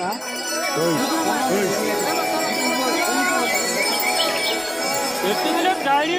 मुळीच नव्हता रे कान्हा. माझ्या मनात मुळीच नव्हता रे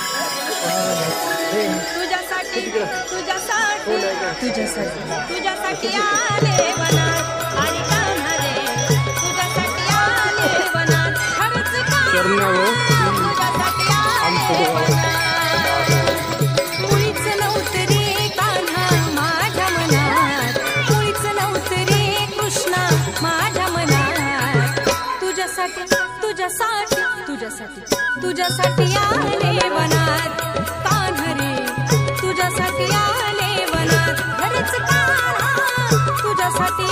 तुझ्यासाठी तुझ्यासाठी तुझ्यासाठी तुझ्यासाठी आले वनात आणि कान्हा रे तुझ्यासाठी आले वनात. खरंच कान्हा, तुझ्यासाठी आले. मुळीच नव्हतं रे कान्हा माझ्या मनात. मुळीच नव्हतं रे कृष्णा माझ्या मनात. तुझ्यासाठी तुझ्यासाठी तुझ्यासाठी तुझ्यासाठी आले वनात. कान्हरे तुझ्यासाठी आले वनात. खरंच कान्हा तुझ्यासाठी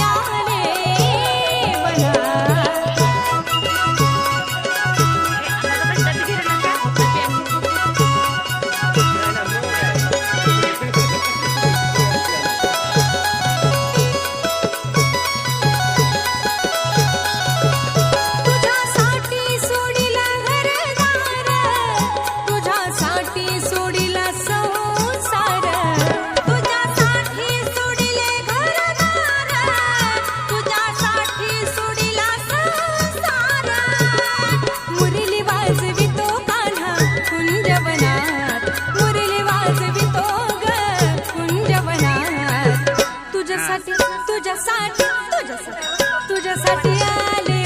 तुझ्यासाठी तुझ्यासाठी तुझ्यासाठी आले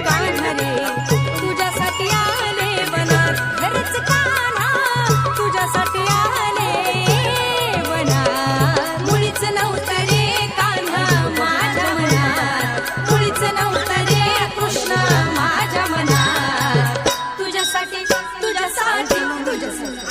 कान्हरे तुझ्यासाठी आले वनात खरंच कान्हा तुझ्यासाठी आले मुळीच नव्हतं रे कान्हा माझ्या मनात. मुळीच नव्हतं रे कृष्ण माझ्या मनात. तुझ्यासाठी तुझ्यासाठी तुझ्यासाठी.